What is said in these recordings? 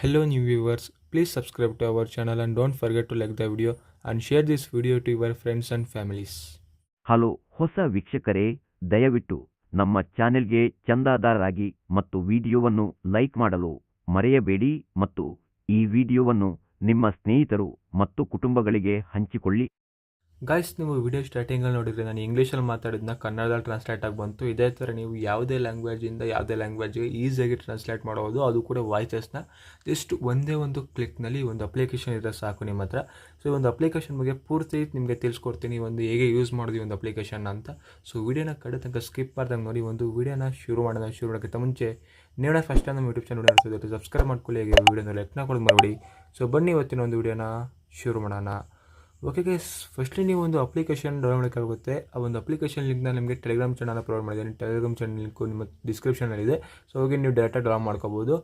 Hello new viewers, please subscribe to our channel and don't forget to like the video and share this video to your friends and families. Hello ಹೊಸ ವೀಕ್ಷಕರೇ ದಯವಿಟ್ಟು ನಮ್ಮ ಚಾನೆಲ್ಗೆ ಚಂದಾದಾರರಾಗಿ ಮತ್ತು ವಿಡಿಯೋವನ್ನು like ಮಾಡಲು ಮರೆಯಬೇಡಿ ಮತ್ತು ಈ ವಿಡಿಯೋವನ್ನು ನಿಮ್ಮ ಸ್ನೇಹಿತರು ಮತ್ತು ಕುಟುಂಬಗಳಿಗೆ ಹಂಚಿಕೊಳ್ಳಿ ಗಾಯ್ಸ್ ನೀವು ವಿಡಿಯೋ ಸ್ಟಾರ್ಟಿಂಗಲ್ಲಿ ನೋಡಿದ್ರೆ ನಾನು ಇಂಗ್ಲೀಷಲ್ಲಿ ಮಾತಾಡಿದ್ನ, ಕನ್ನಡದಲ್ಲಿ ಟ್ರಾನ್ಸ್ಲೇಟ್ ಆಗಿ ಬಂತು. ಇದೇ ಥರ ನೀವು ಯಾವುದೇ ಲ್ಯಾಂಗ್ವೇಜಿಂದ ಯಾವುದೇ ಲ್ಯಾಂಗ್ವೇಜ್ಗೆ ಈಸಿಯಾಗಿ ಟ್ರಾನ್ಸ್ಲೇಟ್ ಮಾಡಬಹುದು ಅದು ಕೂಡ ವಾಯ್ಸಸ್ನ ಜಸ್ಟ್ ಒಂದೇ ಒಂದು ಕ್ಲಿಕ್ನಲ್ಲಿ ಒಂದು ಅಪ್ಲಿಕೇಶನ್ ಇದ್ದರೆ ಸಾಕು ನಿಮ್ಮ ಹತ್ರ. ಸೊ ಈ ಒಂದು ಅಪ್ಲಿಕೇಶನ್ ಬಗ್ಗೆ ಪೂರ್ತಿ ನಿಮಗೆ ತಿಳಿಸ್ಕೊಡ್ತೀನಿ. ಒಂದು ಹೇಗೆ ಯೂಸ್ ಮಾಡೋದು ಒಂದು ಅಪ್ಲಿಕೇಶನ್ ಅಂತ. ಸೊ ವಿಡಿಯೋನ ಕಡೆ ತನಕ ಸ್ಕಿಪ್ ಮಾಡ್ದಂಗೆ ನೋಡಿ, ಒಂದು ವಿಡಿಯೋನ ಶುರು ಮಾಡೋಣ. ಶುರು ಮಾಡೋಕ್ಕಿಂತ ಮುಂಚೆ ನೀವೇ ಫಸ್ಟ್ ಟೈಮ್ ನಮ್ಮ ಯೂಟ್ಯೂಬ್ ಚಾನಲ್ ನೋಡ್ತಿದ್ರೆ ಸಬ್ಸ್ಕ್ರೈಬ್ ಮಾಡ್ಕೊಳ್ಳಿ. ಹೇಗೆ ವಿಡಿಯೋನ ಲೈಕ್ ನೋಡಿ ಮಾಡಬೇಡಿ ಸೊ ಬನ್ನಿ ಇವತ್ತಿನ ಒಂದು ವಿಡಿಯೋನ ಶುರು ಮಾಡೋಣ. ಓಕೆ ಗೈಸ್ ಫಸ್ಟ್ಲಿ ನೀವು ಒಂದು ಅಪ್ಲಿಕೇಶನ್ ಡೌನ್ಲೋಡ್ ಮಾಡೋಕ್ಕಾಗುತ್ತೆ ಆ ಒಂದು ಅಪ್ಲಿಕೇಶನ್ ಲಿಂಕ್ನ ನಿಮಗೆ ಟೆಲಿಗ್ರಾಮ್ ಚಾನಲ್ ಪ್ರೊವೈಡ್ ಮಾಡಿದ್ದೀನಿ. ಟೆಲಿಗ್ರಾಮ್ ಚಾನಲ್ ಲಿಂಕು ನಿಮ್ಮ ಡಿಸ್ಕ್ರಿಪ್ಷನಲ್ಲಿದೆ ಸೊ ಹೋಗಿ ನೀವು ಡೈರೆಕ್ಟಾಗಿ ಡೌನ್ ಮಾಡ್ಕೋಬೋದು.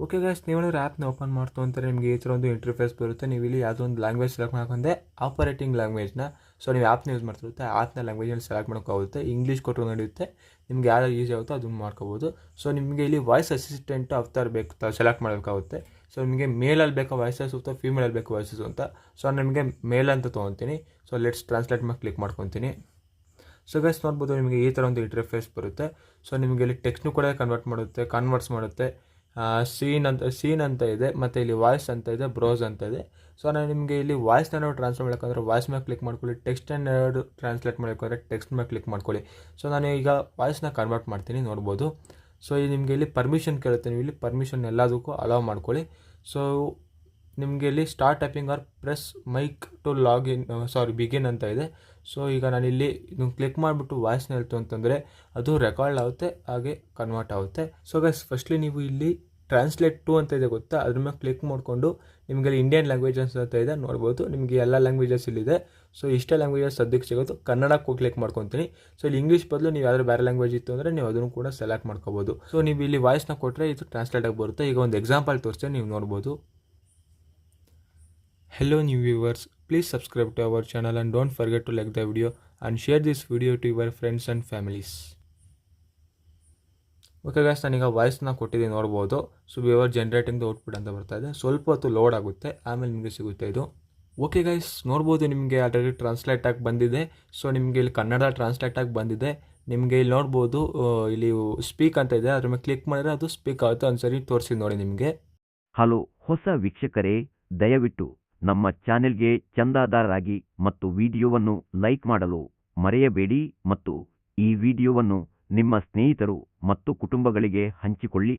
ಓಕೆ ಗೈಸ್ ನೀವೇನಾದ್ರು ಆ್ಯಪ್ನ ಓಪನ್ ಮಾಡ್ತು ಅಂತಾರೆ ನಿಮಗೆ ಈ ಥರ ಒಂದು ಇಂಟರ್ಫೇಸ್ ಬರುತ್ತೆ. ನೀವು ಇಲ್ಲಿ ಯಾವುದೋ ಒಂದು ಲ್ಯಾಂಗ್ವೇಜ್ ಸೆಲೆಕ್ಟ್ ಮಾಡ್ಕೊಂಡೆ ಆಪರೇಟಿಂಗ್ ಲ್ಯಾಂಗ್ವೇಜ್ನ ಸೊ ನೀವು ಆ್ಯಪ್ನ ಯೂಸ್ ಮಾಡ್ತಿರುತ್ತೆ ಆ್ಯಪ್ನ ಲ್ಯಾಂಗ್ವೇಜಲ್ಲಿ ಸೆಲೆಕ್ಟ್ ಮಾಡೋಕ್ಕಾಗುತ್ತೆ ಇಂಗ್ಲೀಷ್ ಕೊಟ್ಟರು ನಡೆಯುತ್ತೆ, ನಿಮ್ಗೆ ಯಾವ್ದು ಈಸಿ ಆಗುತ್ತೋ ಅದನ್ನು ಮಾಡ್ಕೋಬೋದು. ಸೊ ನಿಮಗೆ ಇಲ್ಲಿ ವಾಯ್ಸ್ ಅಸಿಸ್ಟೆಂಟ್ ಅವತಾರ್ ಬೇಕು ಸೆಲೆಕ್ಟ್ ಮಾಡಬೇಕಾಗುತ್ತೆ. ಸೊ ನಿಮಗೆ ಮೇಲಲ್ಲಿ ಬೇಕಾ ವಾಯ್ಸಸ್ ಅಥವಾ ಫೀಮೇಲಲ್ಲಿ ಬೇಕು ವಾಯ್ಸಸ್ ಅಂತ ಸೊ ನಿಮಗೆ ಮೇಲ್ ಅಂತ ತೊಗೊತೀನಿ. ಸೊ ಲೆಟ್ಸ್ ಟ್ರಾನ್ಸ್ಲೇಟ್ ಮಾಡಿ ಕ್ಲಿಕ್ ಮಾಡ್ಕೊತೀನಿ. ಸೊ ಗೈಸ್ ನೋಡ್ಬೋದು ನಿಮಗೆ ಈ ಥರ ಒಂದು ಇಂಟರ್ಫೇಸ್ ಬರುತ್ತೆ. ಸೊ ನಿಮಗೆ ಇಲ್ಲಿ ಟೆಕ್ಸ್ಟ್ನು ಕೂಡ ಕನ್ವರ್ಟ್ ಮಾಡುತ್ತೆ ಕನ್ವರ್ಟ್ಸ್ ಮಾಡುತ್ತೆ. ಸೀನ್ ಅಂತ ಸೀನ್ ಅಂತ ಇದೆ, ಮತ್ತು ಇಲ್ಲಿ ವಾಯ್ಸ್ ಅಂತ ಇದೆ ಬ್ರೋಸ್ ಅಂತ ಇದೆ. ಸೊ ನಾನು ನಿಮಗೆ ಇಲ್ಲಿ ವಾಯ್ಸ್ನ ನಾವು ಟ್ರಾನ್ಸ್ಫರ್ ಮಾಡೋಕ್ಕಂದ್ರೆ ವಾಯ್ಸ್ ಮೇಲೆ ಕ್ಲಿಕ್ ಮಾಡ್ಕೊಳ್ಳಿ ಟೆಕ್ಸ್ಟನ್ನು ಎರಡು ಟ್ರಾನ್ಸ್ಲೇಟ್ ಮಾಡಬೇಕಂದ್ರೆ ಟೆಕ್ಸ್ಟ್ ಮೇಲೆ ಕ್ಲಿಕ್ ಮಾಡ್ಕೊಳ್ಳಿ. ಸೊ ನಾನು ಈಗ ವಾಯ್ಸ್ನ ಕನ್ವರ್ಟ್ ಮಾಡ್ತೀನಿ, ನೋಡ್ಬೋದು. ಸೊ ನಿಮಗೆ ಇಲ್ಲಿ ಪರ್ಮಿಷನ್ ಕೇಳುತ್ತೆ, ನೀವು ಇಲ್ಲಿ ಪರ್ಮಿಷನ್ ಎಲ್ಲದಕ್ಕೂ ಅಲೌ ಮಾಡ್ಕೊಳ್ಳಿ. ಸೊ ನಿಮಗೆ ಇಲ್ಲಿ start typing or press mic to login sorry begin ಅಂತ ಇದೆ. ಸೊ ಈಗ ನಾನಿಲ್ಲಿ ಇದನ್ನು ಕ್ಲಿಕ್ ಮಾಡಿಬಿಟ್ಟು ವಾಯ್ಸ್ ಹೇಳ್ತು ಅಂತಂದರೆ ಅದು ರೆಕಾರ್ಡ್ ಆಗುತ್ತೆ, ಹಾಗೆ ಕನ್ವರ್ಟ್ ಆಗುತ್ತೆ. ಸೊ ಗೈಸ್ ಫಸ್ಟ್ಲಿ ನೀವು ಇಲ್ಲಿ ಟ್ರಾನ್ಸ್ಲೇಟ್ ಟು ಅಂತ ಇದೆ ಗೊತ್ತಾ? ಅದ್ರ ಮೇಲೆ ಕ್ಲಿಕ್ ಮಾಡಿಕೊಂಡು ನಿಮಗೆ ಇಂಡಿಯನ್ ಲ್ಯಾಂಗ್ವೇಜಸ್ ಅಂತ ಇದೆ, ನೋಡ್ಬೋದು. ನಿಮಗೆ ಎಲ್ಲ ಲ್ಯಾಂಗ್ವೇಜಸ್ ಇಲ್ಲಿದೆ. ಸೊ ಇಷ್ಟೇ ಲ್ಯಾಂಗ್ವೇಜಸ್ ಸದ್ಯಕ್ಕೆ ಸಿಗೋದು. ಕನ್ನಡಕ್ಕೆ ಕ್ಲಿಕ್ ಮಾಡ್ಕೊತೀನಿ. ಸೊ ಇಲ್ಲಿ ಇಂಗ್ಲೀಷ್ ಬದಲು ನೀವು ಯಾವ್ದಾದ್ರು ಬೇರೆ ಲ್ಯಾಂಗ್ವೇಜ್ ಇತ್ತು ಅಂದರೆ ನೀವು ಅದನ್ನು ಕೂಡ ಸೆಲೆಕ್ಟ್ ಮಾಡ್ಕೋಬೋದು. ಸೊ ನೀವು ಇಲ್ಲಿ ವಾಯ್ಸ್ನ ಕೊಟ್ಟರೆ ಇದು ಟ್ರಾನ್ಸ್ಲೇಟ್ ಆಗಿ ಬರುತ್ತೆ. ಈಗ ಒಂದು ಎಕ್ಸಾಂಪಲ್ ತೋರಿಸ್ತೇನೆ, ನೀವು ನೋಡ್ಬೋದು. Hello new viewers, please subscribe to our channel and don't forget to like the video and share this video to your friends and families. Okay guys ನಾನೀಗ ವಾಯ್ಸ್ನ ಕೊಟ್ಟಿದ್ದೀನಿ ನೋಡ್ಬೋದು. ಸೊ ವಿವರ್ ಜನ್ರೇಟಿಂಗ್ ಔಟ್ಪುಟ್ ಅಂತ ಬರ್ತಾ ಇದೆ. ಸ್ವಲ್ಪ ಹೊತ್ತು ಲೋಡ್ ಆಗುತ್ತೆ. ಆಮೇಲೆ ನಿಮಗೆ ಸಿಗುತ್ತೆ ಇದು. ಓಕೆ ಗಾಯ್ಸ್ ನೋಡ್ಬೋದು ನಿಮಗೆ ಆಲ್ರೆಡಿ ಟ್ರಾನ್ಸ್ಲೇಟ್ ಆಗಿ ಬಂದಿದೆ. ಸೊ ನಿಮಗೆ ಇಲ್ಲಿ ಕನ್ನಡ ಟ್ರಾನ್ಸ್ಲೇಟ್ ಆಗಿ ಬಂದಿದೆ. ನಿಮಗೆ ಇಲ್ಲಿ ನೋಡ್ಬೋದು ಇಲ್ಲಿ ಸ್ಪೀಕ್ ಅಂತ ಇದೆ. ಅದ್ರ ಮೇಲೆ ಕ್ಲಿಕ್ ಮಾಡಿದ್ರೆ ಅದು ಸ್ಪೀಕ್ ಆಗುತ್ತೆ. ಒಂದ್ಸರಿ ತೋರಿಸಿ ನೋಡಿ ನಿಮಗೆ. ಹಲೋ ಹೊಸ ವೀಕ್ಷಕರೇ ದಯವಿಟ್ಟು ನಮ್ಮ ಚಾನೆಲ್ಗೆ ಚಂದಾದಾರರಾಗಿ ಮತ್ತು ವಿಡಿಯೋವನ್ನು ಲೈಕ್ ಮಾಡಲು ಮರೆಯಬೇಡಿ ಮತ್ತು ಈ ವಿಡಿಯೋವನ್ನು ನಿಮ್ಮ ಸ್ನೇಹಿತರು ಮತ್ತು ಕುಟುಂಬಗಳಿಗೆ ಹಂಚಿಕೊಳ್ಳಿ.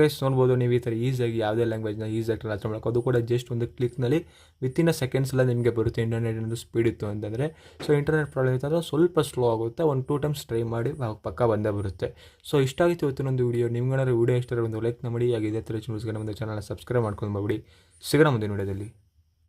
ಗೈಸ್ ನೋಡ್ಬೋದು ನೀವು ಈ ಥರ ಈಸಿಯಾಗಿ ಯಾವುದೇ ಲ್ಯಾಂಗ್ವೇಜ್ನ ಈಸಿಯಾಗಿ ಟ್ರಾನ್ಸ್ಫರ್ ಮಾಡೋಕೆ ಅದು ಕೂಡ ಜಸ್ಟ್ ಒಂದು ಕ್ಲಿಕ್ನಲ್ಲಿ ವಿತಿನ್ ಅ ಸೆಕೆಂಡ್ಸ್ ಎಲ್ಲ ನಿಮಗೆ ಬರುತ್ತೆ ಇಂಟರ್ನೆಟ್ ಒಂದು ಸ್ಪೀಡ್ ಇತ್ತು ಅಂತಂದರೆ. ಸೊ ಇಂಟರ್ನೆಟ್ ಪ್ರಾಬ್ಲಮ್ ಇತ್ತು ಅಂದರೆ ಸ್ವಲ್ಪ ಸ್ಲೋ ಆಗುತ್ತೆ. ಒಂದು ಟೂ ಟೈಮ್ಸ್ ಟ್ರೈ ಮಾಡಿ ಪಕ್ಕ ಬಂದೇ ಬರುತ್ತೆ. ಸೊ ಇಷ್ಟ ಆಗಿತ್ತು ಇವತ್ತಿನೊಂದು ವೀಡಿಯೋ ನಿಮ್ಗೇನಾದ್ರು ವೀಡಿಯೋ ಇಷ್ಟ ಒಂದು ಲೈಕ್ ಮಾಡಿ. ಹಾಗೆ ಇದೇ ಥರ ಒಂದು ಚಾನಲ್ನ ಸಬ್ಸ್ಕ್ರೈಬ್ ಮಾಡ್ಕೊಂಡು ಬಿಡಿ ಸಿಗೋಣ ಮುಂದಿನ ವೀಡಿಯೋದಲ್ಲಿ